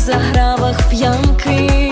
загравах п'янки.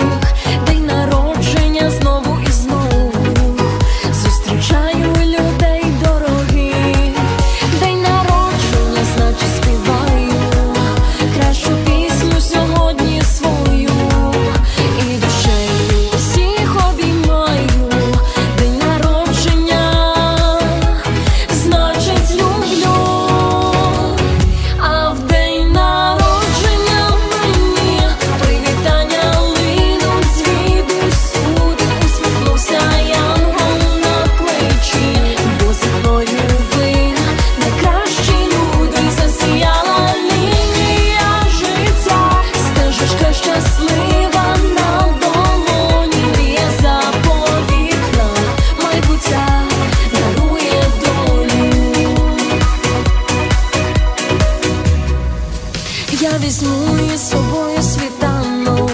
візьму із собою світанок,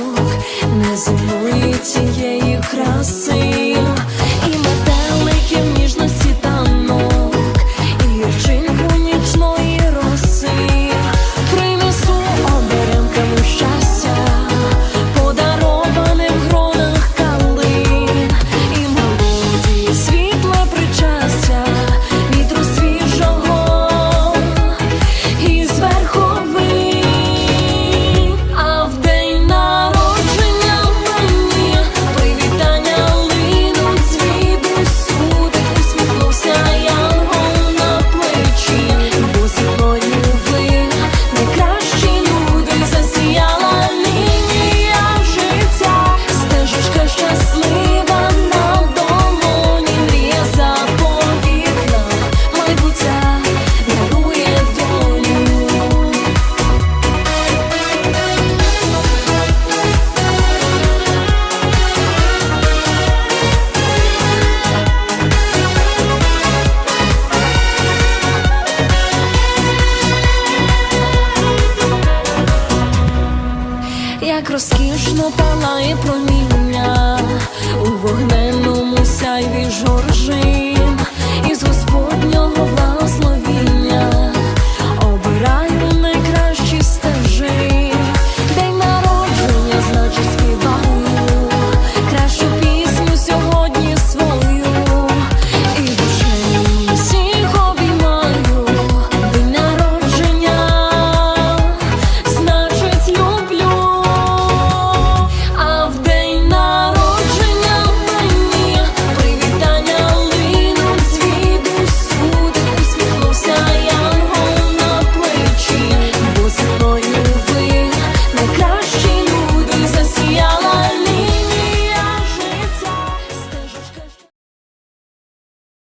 не землю тієї. як розкішно палає промінь.